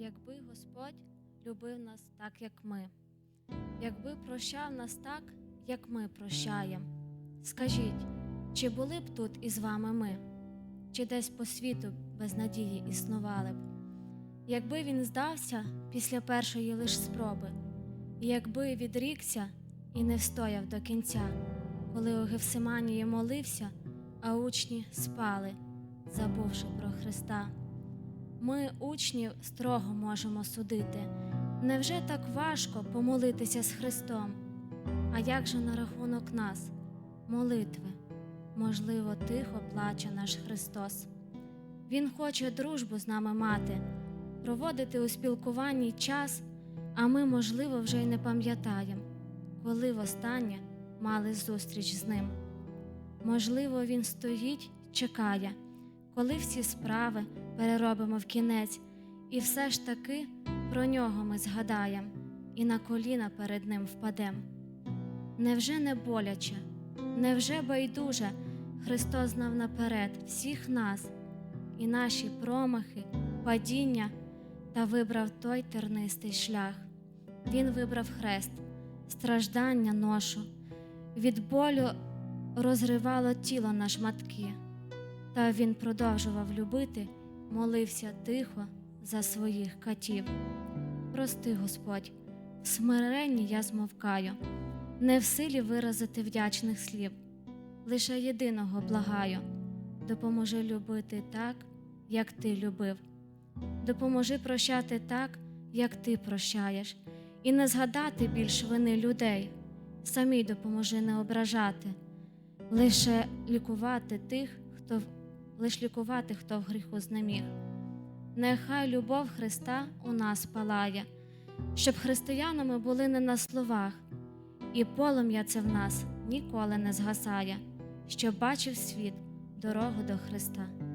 Якби Господь любив нас так, як ми, якби прощав нас так, як ми прощаємо. Скажіть, чи були б тут із вами ми, чи десь по світу без надії існували б? Якби він здався після першої лиш спроби, і якби відрікся і не встояв до кінця, коли у Гевсиманії молився, а учні спали, забувши про Христа. Ми, учнів, строго можемо судити. Невже так важко помолитися з Христом? А як же на рахунок нас, молитви? Можливо, тихо плаче наш Христос. Він хоче дружбу з нами мати, проводити у спілкуванні час, а ми, можливо, вже й не пам'ятаємо, коли востаннє мали зустріч з ним. Можливо, він стоїть, чекає, коли всі справи переробимо в кінець, і все ж таки про нього ми згадаємо і на коліна перед ним впадем. Невже не боляче, невже байдуже Христос знав наперед всіх нас і наші промахи, падіння та вибрав той тернистий шлях. Він вибрав хрест, страждання ношу, від болю розривало тіло на шматки, та він продовжував любити, молився тихо за своїх катів. Прости, Господь, в смиренні я змовкаю, не в силі виразити вдячних слів, лише єдиного благаю, допоможи любити так, як ти любив, допоможи прощати так, як ти прощаєш, і не згадати більш вини людей, самій допоможи не ображати, лише лікувати тих, хто в- лиш лікувати, хто в гріху знеміг. Нехай любов Христа у нас палає, щоб християнами були не на словах, і полум'я це в нас ніколи не згасає, щоб бачив світ дорогу до Христа.